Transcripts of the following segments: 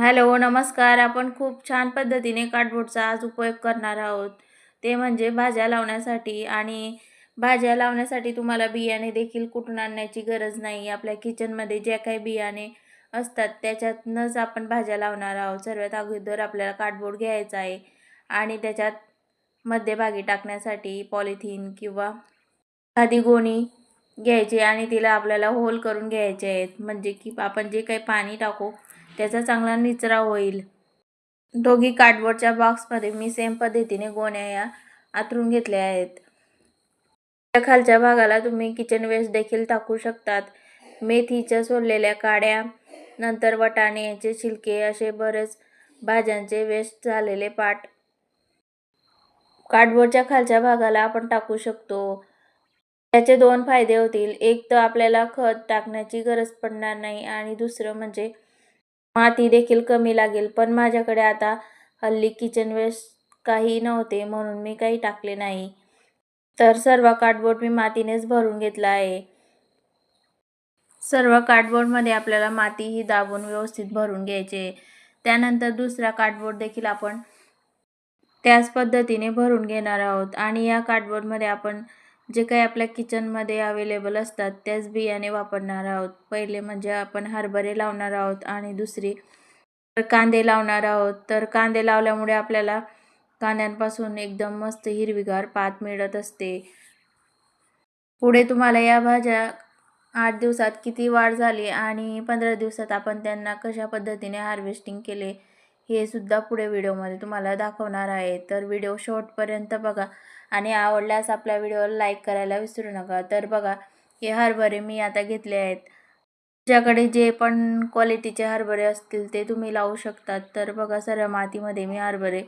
Hello नमस्कार. आपण खूप छान पद्धतीने कार्डबोर्डचा आज उपयोग करणार आहोत. ते म्हणजे भाज्या लावण्यासाठी आणि भाज्या लावण्यासाठी तुम्हाला बियाणे देखील कुठून आणण्याची गरज नाही. आपल्या किचनमध्ये जे काही बियाणे असतात त्याच्यातनंच आपण भाज्या लावणार आहोत. सर्वात अगोदर आपल्याला कार्डबोर्ड घ्यायचा आहे आणि त्याच्यात मध्यभागी टाकण्यासाठी पॉलिथिन किंवा एखादी गोणी घ्यायची आणि तिला आपल्याला होल करून घ्यायचे आहेत. म्हणजे की आपण जे काही पाणी टाकू त्याचा चांगला निचरा होईल. दोघी कार्डबोर्डच्या बॉक्समध्ये मी सेम पद्धतीने गोण्या या आतरून घेतल्या आहेत. त्या खालच्या भागाला तुम्ही किचन वेस्ट देखील टाकू शकतात. मेथीच्या सोडलेल्या काड्या नंतर वाटाण्याचे छिलके असे बरेच भाज्यांचे वेस्ट झालेले पाट. कार्डबोर्डच्या खालच्या भागाला आपण टाकू शकतो. त्याचे दोन फायदे होतील. एक तर आपल्याला खत टाकण्याची गरज पडणार नाही आणि दुसरं म्हणजे माती देखील कमी लागेल. पण माझ्याकडे आता हल्ली किचन वेस्ट काही नव्हते म्हणून मी काही टाकले नाही. तर सर्व कार्डबोर्ड मी मातीनेच भरून घेतला आहे. सर्व कार्डबोर्डमध्ये आपल्याला माती ही दाबून व्यवस्थित भरून घ्यायचे त्यानंतर दुसरा कार्डबोर्ड देखील आपण त्याच पद्धतीने भरून घेणार आहोत. आणि या कार्डबोर्डमध्ये आपण जे काही आपल्या किचनमध्ये अवेलेबल असतात त्याच बियाणे वापरणार आहोत. पहिले म्हणजे आपण हरभरे लावणार आहोत आणि दुसरी कांदे लावणार आहोत. तर कांदे लावल्यामुळे आपल्याला कांद्यांपासून एकदम मस्त हिरवीगार पात मिळत असते. पुढे तुम्हाला या भाज्या आठ दिवसात किती वाढ झाली आणि पंधरा दिवसात आपण त्यांना कशा पद्धतीने हार्वेस्टिंग केले हे सुद्धा पुढे व्हिडिओमध्ये तुम्हाला दाखवणार आहे. तर व्हिडिओ शेवटपर्यंत बघा आणि आवडल्यास आपल्या व्हिडिओला लाईक करायला विसरू नका. तर बघा हे हरभरे मी आता घेतले आहेत. तुमच्याकडे जे पण क्वालिटीचे हरभरे असतील ते तुम्ही लावू शकतात. तर बघा सर्व मातीमध्ये मी हरभरे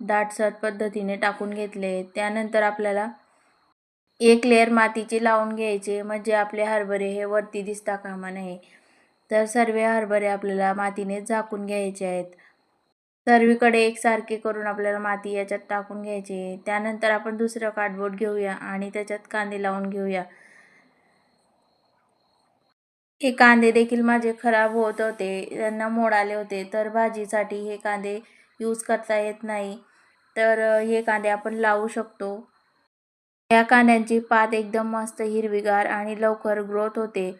दाटसर पद्धतीने टाकून घेतले त्यानंतर आपल्याला एक लेअर मातीची लावून घ्यायचे. म्हणजे आपले हरभरे हे वरती दिसता कामा नये. तर सर्व हरभरे आपल्याला मातीने झाकून घ्यायचे आहेत. सर्वीकडे एकसारखे करून आपल्याला माती याच्यात टाकून घ्यायची. त्यानंतर आपण दुसरं कार्डबोर्ड घेऊया आणि त्याच्यात कांदे लावून घेऊया. हे कांदे देखील माझे खराब होत होते. त्यांना मोड आले होते. तर भाजीसाठी हे कांदे यूज करता येत नाही. तर हे कांदे आपण लावू शकतो. या कांद्यांची पात एकदम मस्त हिरवीगार आणि लवकर ग्रोथ होते.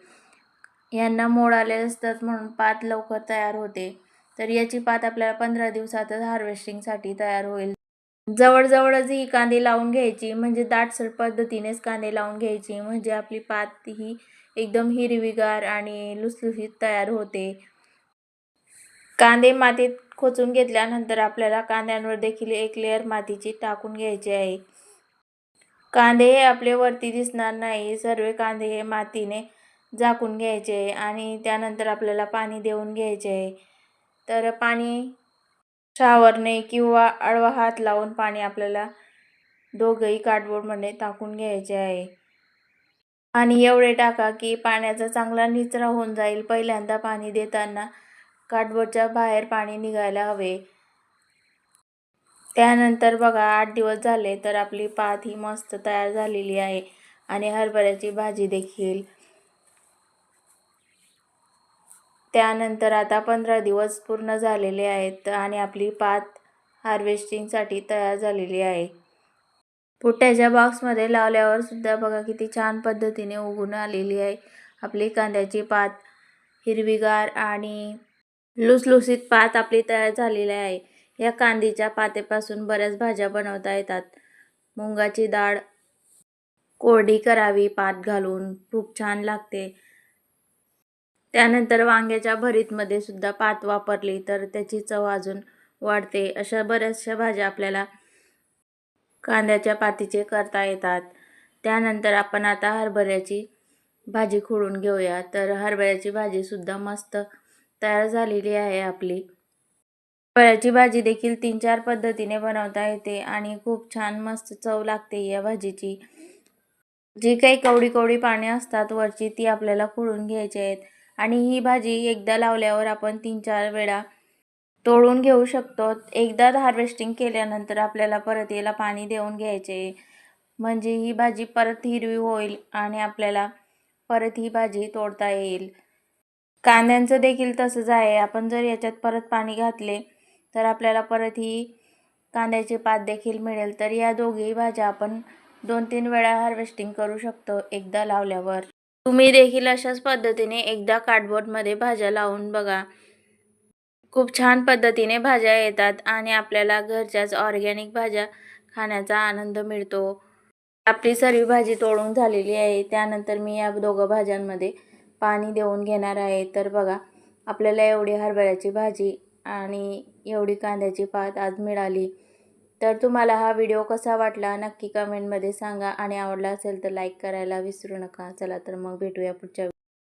यांना मोड आले असतात म्हणून पात लवकर तयार होते. तर याची पात आपल्याला पंधरा दिवसातच हार्वेस्टिंगसाठी तयार होईल. जवळजवळच ही कांदे लावून घ्यायची म्हणजे दाटसर पद्धतीनेच कांदे लावून घ्यायची म्हणजे आपली पात ही एकदम हिरवीगार आणि लुसलुसीत तयार होते. कांदे मातीत खोचून घेतल्यानंतर आपल्याला कांद्यांवर देखील एक लेअर मातीची टाकून घ्यायची आहे. कांदे हे आपले वरती दिसणार नाही सर्व कांदे हे मातीने झाकून घ्यायचे आणि त्यानंतर आपल्याला पाणी देऊन घ्यायचे. आहे तर पाणी शावरने किंवा आडवा हात लावून पाणी आपल्याला दोघंही कार्डबोर्डमध्ये टाकून घ्यायचे आहे. आणि एवढे टाका की पाण्याचा चांगला निचरा होऊन जाईल. पहिल्यांदा पाणी देताना कार्डबोर्डच्या बाहेर पाणी निघायला हवे. त्यानंतर बघा आठ दिवस झाले तर आपली पात ही मस्त तयार झालेली आहे. आणि हरभऱ्याची भाजी देखील. त्यानंतर आता पंधरा दिवस पूर्ण झालेले आहेत आणि आपली पात हार्वेस्टिंगसाठी तयार झालेली आहे. पोट्याच्या बॉक्समध्ये लावल्यावर सुद्धा बघा किती छान पद्धतीने उगून आलेली आहे. आपली कांद्याची पात हिरवीगार आणि लुसलुसीत पात आपली तयार झालेली आहे. या कांदीच्या पातेपासून बऱ्याच भाज्या बनवता येतात. मुंगाची डाळ कोरडी करावी पात घालून खूप छान लागते. त्यानंतर वांग्याच्या भरीतमध्ये सुद्धा पात वापरली तर त्याची चव अजून वाढते. अशा बऱ्याचशा भाज्या आपल्याला कांद्याच्या पातीचे करता येतात. त्यानंतर आपण आता हरभऱ्याची भाजी खोडून घेऊया. तर हरभऱ्याची भाजीसुद्धा मस्त तयार झालेली आहे आपली. हरभऱ्याची भाजी देखील तीन चार पद्धतीने बनवता येते आणि खूप छान मस्त चव लागते या भाजीची. जी काही कवडी कवडी पाने असतात वरची ती आपल्याला खोडून घ्यायची आहेत. आणि ही भाजी एकदा लावल्यावर आपण तीन चार वेळा तोडून घेऊ शकतो. एकदा हार्वेस्टिंग केल्यानंतर आपल्याला परत याला पाणी देऊन घ्यायचे. म्हणजे ही भाजी परत हिरवी होईल आणि आपल्याला परत ही भाजी तोडता येईल. कांद्यांचं देखील तसंच आहे. आपण जर याच्यात परत पाणी घातले तर आपल्याला परत ही कांद्याचे पात देखील मिळेल. तर या दोघीही भाज्या आपण दोन तीन वेळा हार्वेस्टिंग करू शकतो एकदा लावल्यावर. तुम्ही देखील अशाच पद्धतीने एकदा कार्डबोर्डमध्ये भाज्या लावून बघा. खूप छान पद्धतीने भाज्या येतात आणि आपल्याला घरच्याच ऑर्गॅनिक भाज्या खाण्याचा आनंद मिळतो. आपली सर्व भाजी तोडून झालेली आहे. त्यानंतर मी या दोघं भाज्यांमध्ये पाणी देऊन घेणार आहे. तर बघा आपल्याला एवढी हरभऱ्याची भाजी आणि एवढी कांद्याची पात आज मिळाली. तर तुम्हाला हा व्हिडिओ कसा वाटला नक्की कमेंटमध्ये सांगा आणि आवडला असेल तर लाईक करायला विसरू नका. चला तर मग भेटूया पुढच्या